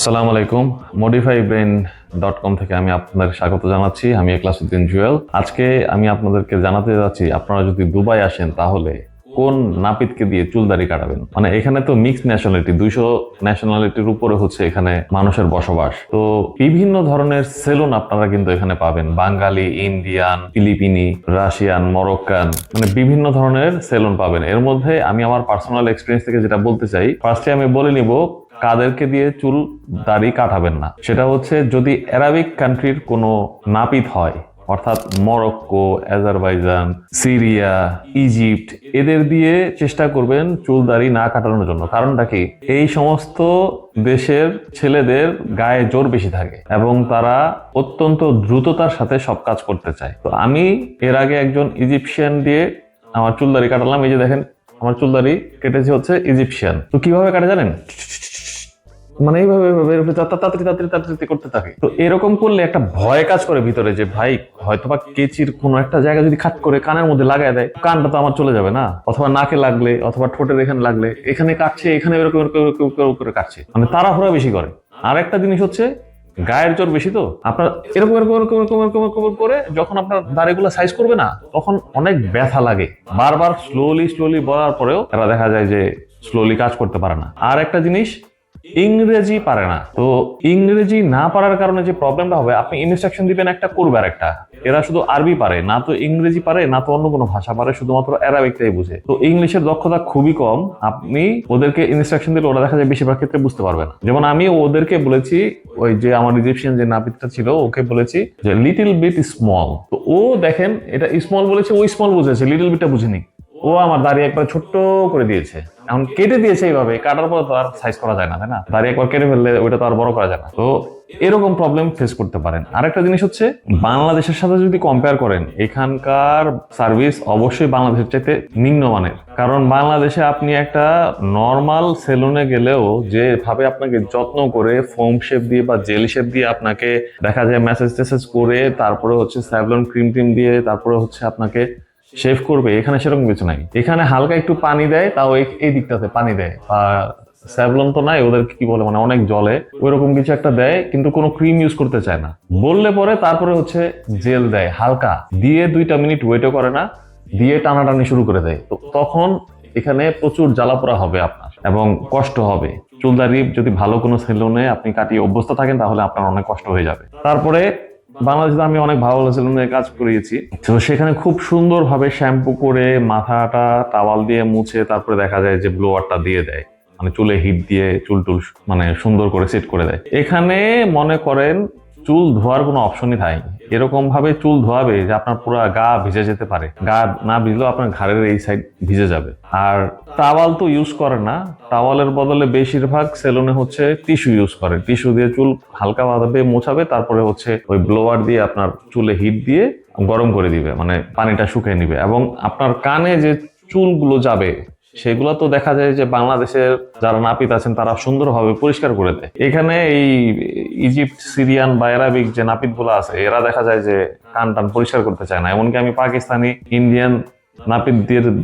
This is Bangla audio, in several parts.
আসসালামু আলাইকুম মডিফাই ব্রেন ডট কম থেকে আমি আপনাদের স্বাগত জানাচ্ছি। আমি এক্লাসুদ্দিন জুয়েল। আজকে আমি আপনাদেরকে জানাতে যাচ্ছি, আপনারা যদি দুবাই আসেন তাহলে কোন নাপিতকে দিয়ে চুলদারি কাটাবেন? মানে এখানে তো মিক্সড ন্যাশনালিটি দুইশো ন্যাশনালিটির উপরে হচ্ছে এখানে মানুষের বসবাস। তো বিভিন্ন ধরনের সেলুন আপনারা কিন্তু এখানে পাবেন। বাঙালি, ইন্ডিয়ান, ফিলিপিনি, রাশিয়ান, মরক্কান মানে বিভিন্ন ধরনের সেলুন পাবেন। এর মধ্যে আমি আমার পার্সোনাল এক্সপিরিয়েন্স থেকে যেটা বলতে চাই ফার্স্টে আমি বলে নিব কাদেরকে দিয়ে চুল দাড়ি কাটাবেন না। সেটা হচ্ছে যদি অ্যারাবিক কান্ট্রির কোনো নাপিত হয়, অর্থাৎ মরক্কো অ্যাজারবাইজান সিরিয়া ইজিপ্ট এদের দিয়ে চেষ্টা করবেন চুল দাড়ি না কাটানোর জন্য। কারণটা কি? এই সমস্ত দেশের ছেলেদের গায়ে জোর বেশি থাকে এবং তারা অত্যন্ত দ্রুততার সাথে সব কাজ করতে চায়। তো আমি এর আগে একজন ইজিপশিয়ান দিয়ে আমার চুল দাড়ি কাটালাম। এই যে দেখেন, আমার চুল দাড়ি কেটেছে হচ্ছে ইজিপশিয়ান তো কীভাবে কাটে জানেন? মানে এইভাবে এইভাবে তাড়াতাড়ি তাড়াতাড়ি তাড়াতাড়ি করতে থাকে। তো এরকম করলে একটা ভয় কাজ করে ভিতরে যে, ভাই, হয়তোবা কেচির কোনো একটা জায়গা যদি খাট করে কানের মধ্যে লাগায় দেয়, কানটা তো আমার চলে যাবে না। অথবা নাকে লাগলে, অথবা ঠোঁটের এখানে লাগলে, এখানে কাটছে, এখানে এরকম করে কাটছে। মানে তাড়াহুড়া বেশি করে। আর একটা জিনিস হচ্ছে, গায়ের জোর বেশি তো। আপনার এরকম এরকম এরকম এরকম এরকম এরকম করে যখন আপনার দাড়িগুলো সাইজ করবে না, তখন অনেক ব্যথা লাগে। বারবার স্লোলি স্লোলি বলার পরেও এরা দেখা যায় যে স্লোলি কাজ করতে পারে না। আর একটা জিনিস ইংরেজি পারে না। তো ইংরেজি না পারার কারণে যে প্রবলেমটা হবে, আপনি ইনস্ট্রাকশন দিবেন একটা করবে আর একটা। এরা শুধু আরবি পারে, না তো ইংরেজি পারে, না তো অন্য কোনো ভাষা পারে, শুধুমাত্র অ্যারাবিকটাই বুঝে। তো ইংলিশের দক্ষতা খুবই কম, আপনি ওদেরকে ইনস্ট্রাকশন দিলে ওরা দেখা যায় বেশিরভাগ ক্ষেত্রে বুঝতে পারবে না। যেমন আমি ওদেরকে বলেছি, ওই যে আমার ইজিপশিয়ান যে নাপিতটা ছিল, ওকে বলেছি যে লিটিল বিট স্মল তো ও দেখেন, এটা স্মল বলেছে, ও স্মল বুঝেছে লিটল বিটটা বুঝেনি। ও আমার দাড়ি একবার ছোট্ট করে দিয়েছে। এখন কেটে দিয়েছে এইভাবে, কাটার পর তো আর সাইজ করা যায় না, তাই না? দাড়ি একবার কেটে ফেললে ওইটা তো আর বড় করা যায় না। তো এরকম প্রবলেম ফেস করতে পারেন। আরেকটা জিনিস হচ্ছে, বাংলাদেশের সাথে যদি কম্পেয়ার করেন, এখানকার সার্ভিস অবশ্যই বাংলাদেশের চাইতে নিম্নমানের। কারণ বাংলাদেশে আপনি একটা নর্মাল সেলুনে গেলেও যেভাবে আপনাকে যত্ন করে ফোম শেপ দিয়ে বা জেল শেপ দিয়ে আপনাকে দেখা যায় মেসেজ টেসেজ করে, তারপরে হচ্ছে স্যাভলন ক্রিম টিম দিয়ে, তারপরে হচ্ছে আপনাকে শেভ করবে, এখানে সেরকম কিছু নাই। এখানে হালকা একটু পানি দেয়, তাও এই- দিকটাতে পানি দেয়। বা স্যাভলন তো নাই ওদের কি বলে মানে অনেক জলে। ওইরকম কিছু একটা দেয়, কিন্তু কোনো ক্রিম ইউজ করতে চায় না। বললে পরে তারপরে হচ্ছে জেল দেয়, হালকা। দিয়ে দুইটা মিনিট ওয়েটও করে না, দিয়ে টানাটানি শুরু করে দেয়। তো তখন এখানে প্রচুর জ্বালাপোড়া হবে আপনার, এবং কষ্ট হবে। চুলদারি যদি ভালো কোনো সেলুনে আপনি কাটিয়ে অভ্যস্ত থাকেন, তাহলে আপনার অনেক কষ্ট হয়ে যাবে। তারপরে বাংলাদেশে আমি অনেক ভালো সেলুনে কাজ করিয়েছি। তো সেখানে খুব সুন্দরভাবে শ্যাম্পু করে মাথাটা টাওয়াল দিয়ে মুছে তারপরে দেখা যায় যে ব্লোয়ারটা দিয়ে দেয়। মানে চুলে হিট দিয়ে চুল টুল মানে সুন্দর করে সেট করে দেয়। এখানে মনে করেন চুল ধোয়ার কোনো অপশনই থাকে এরকম ভাবে চুল ধোয়াবে যে আপনার পুরো গা ভিজে যেতে পারে। গা না ভিজলেও আপনার ঘাড়ের এই সাইড ভিজে যাবে। আর টাওয়াল তো ইউজ করে না। টাওয়ালের বদলে বেশিরভাগ সেলুনে হচ্ছে টিস্যু ইউজ করে টিস্যু দিয়ে চুল হালকা ভাবে মোছাবে, তারপরে হচ্ছে ওই ব্লোয়ার দিয়ে আপনার চুলে হিট দিয়ে গরম করে দিবে। মানে পানিটা শুকিয়ে নিবে। এবং আপনার কানে যে চুলগুলো যাবে সেগুলো তো দেখা যায় যে বাংলাদেশের যারা নাপিত আছেন, তারা সুন্দরভাবে পরিষ্কার করে দেয়। এখানে এই ইজিপ্ট, সিরিয়ান বা অ্যারাবিক যে নাপিতগুলো আছে, এরা দেখা যায় যে কান টান পরিষ্কার করতে চায় না। এমনকি আমি পাকিস্তানি, ইন্ডিয়ান নাপিত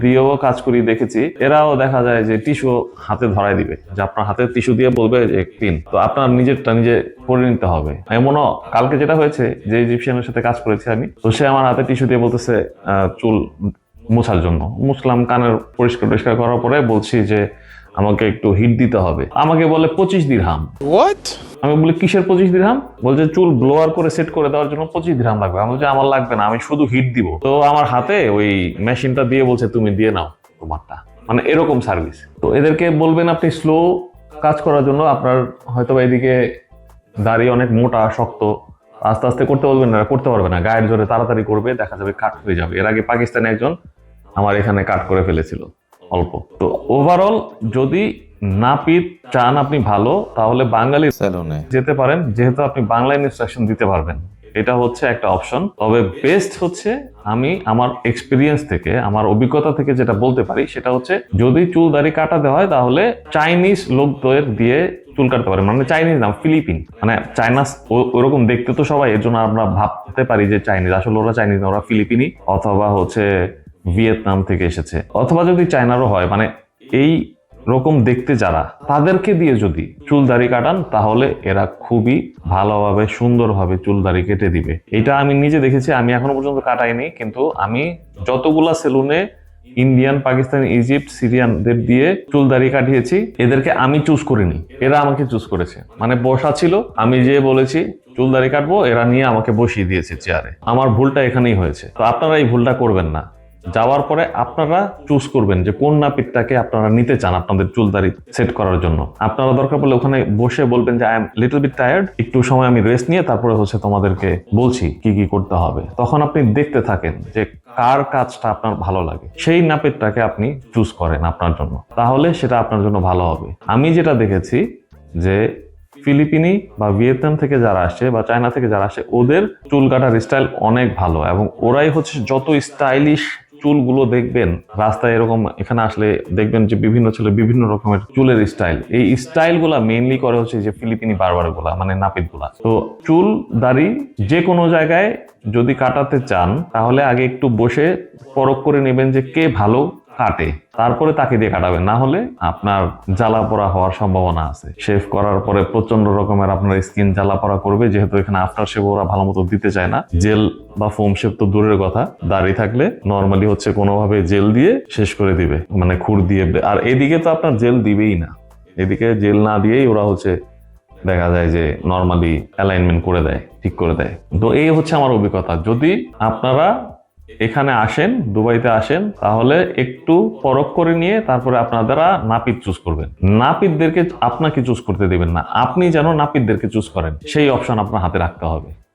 দিয়েও কাজ করি দেখেছি। এরাও দেখা যায় যে টিস্যু হাতে ধরাই দিবে, যে আপনার হাতে টিস্যু দিয়ে বলবে যে ক্লিন। তো আপনার নিজেরটা নিজে করে নিতে হবে। এমনও কালকে যেটা হয়েছে, যে ইজিপশিয়ানের সাথে কাজ করেছি আমি, তো সে আমার হাতে টিস্যু দিয়ে বলতেছে চুল মোছার জন্য। মুছলাম কানের পরিষ্কার পরিষ্কার করার পরে বলছি যে আমাকে একটু হিট দিতে হবে। আমাকে বলে পঁচিশ দিরহাম What? আমি বলি কিসের পঁচিশ দিরহাম বলছে চুল ব্লোয়ার করে সেট করে দেওয়ার জন্য পঁচিশ দিরহাম লাগবে। আমি বলছি আমার লাগবে না আমি শুধু হিট দিব। তো আমার হাতে ওই মেশিনটা দিয়ে বলছে তুমি দিয়ে নাও তোমারটা। মানে এরকম সার্ভিস তো এদেরকে বলবেন আপনি স্লো কাজ করার জন্য আপনার হয়তো বা এদিকে দাড়ি অনেক মোটা শক্ত। আস্তে আস্তে করতে বলবেন না করতে পারবে না। গায়ের জোরে তাড়াতাড়ি করবে দেখা যাবে কাট হয়ে যাবে। এর আগে পাকিস্তানে একজন আমার এখানে কাট করে ফেলেছিল অল্প। তো ওভারঅল যদি নাপিত চান আপনি ভালো তাহলে বাঙালি সেলুনে যেতে পারেন যেহেতু আপনি বাংলা ইনস্ট্রাকশন দিতে পারবেন। এটা হচ্ছে একটা অপশন তবে বেস্ট হচ্ছে আমি আমার এক্সপিরিয়েন্স থেকে আমার অভিজ্ঞতা থেকে যেটা বলতে পারি সেটা হচ্ছে যদি চুল দাড়ি কাটাতে হয় তাহলে চাইনিজ লোকদের দিয়ে চুল কাটতে পারে মানে চাইনিজ না ফিলিপিন মানে চাইনাস ওরকম দেখতে তো সবাই এর জন্য আমরা ভাবতে পারি যে চাইনিজ আসলে ওরা চাইনিজ না ওরা ফিলিপিনি অথবা হচ্ছে ভিয়েতনাম থেকে এসেছে। অথবা যদি চায়নারও হয় মানে এই রকম দেখতে যারা, তাদেরকে দিয়ে যদি চুল দাড়ি কাটান, তাহলে এরা খুবই ভালোভাবে, সুন্দরভাবে চুল দাড়ি কেটে দিবে। এটা আমি নিজে দেখেছি, আমি এখনও পর্যন্ত কাটাইনি, কিন্তু আমি যতগুলা সেলুনে ইন্ডিয়ান, পাকিস্তান, ইজিপ্ট, সিরিয়ানদের দিয়ে চুল দাড়ি কাটিয়েছি, এদেরকে আমি চুজ করিনি। এরা আমাকে চুজ করেছে। মানে বসা ছিল, আমি যে বলেছি চুল দাড়ি কাটবো, এরা নিয়ে আমাকে বসিয়ে দিয়েছে চেয়ারে। আমার ভুলটা এখানেই হয়েছে। তো আপনারা এই ভুলটা করবেন না। যাওয়ার পরে আপনারা চুজ করবেন যে কোন নাপিতটাকে আপনারা নিতে চান আপনাদের চুল দাড়ি সেট করার জন্য। আপনারা দরকার পড়লে ওখানে বসে বলবেন যে I am little bit tired একটু সময় আমি রেস্ট নিয়ে তারপরে হচ্ছে তোমাদেরকে বলছি কি কি করতে হবে। তখন আপনি দেখতে থাকেন যে কার কাজটা আপনার ভালো লাগে। সেই নাপিতটাকে আপনি চুজ করেন আপনার জন্য। তাহলে সেটা আপনার জন্য ভালো হবে। আমি যেটা দেখেছি যে ফিলিপিনি বা ভিয়েতনাম থেকে যারা আসে বা চায়না থেকে যারা আসে, ওদের চুল কাটার স্টাইল অনেক ভালো এবং ওরাই হচ্ছে যত স্টাইলিশ চুলগুলো দেখবেন, রাস্তায় এরকম এখানে আসলে দেখবেন যে বিভিন্ন ছেলে বিভিন্ন রকমের চুলের স্টাইল এই স্টাইলগুলা মেইনলি করে হচ্ছে যে ফিলিপিনি বারবারগুলা মানে নাপিতগুলা তো চুল, দাড়ি যে কোনো জায়গায় যদি কাটাতে চান, তাহলে আগে একটু বসে পরখ করে নেবেন যে কে ভালো কাটে তারপরে তাকে দিয়ে কাটাবেন না হলে আপনার জ্বালা পোড়া হওয়ার সম্ভাবনা আছে। শেভ করার পরে প্রচণ্ড রকমের আপনার স্কিন জ্বালা পোড়া করবে, যেহেতু এখানে আফটার শেভ ওরা ভালো মতো দিতে চায় না। জেল বা ফোম শেভ তো দূরের কথা, দাড়ি থাকলে নর্মালি হচ্ছে কোনোভাবে জেল দিয়ে শেষ করে দিবে মানে খুর দিয়ে। আর এদিকে তো আপনার জেল দিবেই না। এদিকে জেল না দিয়েই ওরা হচ্ছে দেখা যায় যে নর্মালি অ্যালাইনমেন্ট করে দেয়, ঠিক করে দেয়। তো এই হচ্ছে আমার অভিজ্ঞতা। যদি আপনারা এখানে আসেন, দুবাইতে আসেন, তাহলে একটু পরখ করে নিয়ে তারপরে আপনারা নাপিত চুজ করবেন। নাপিতদেরকে আপনাকে চুজ করতে দেবেন না। আপনি যেন নাপিতদেরকে চুজ করেন, সেই অপশন আপনার হাতে রাখতে হবে।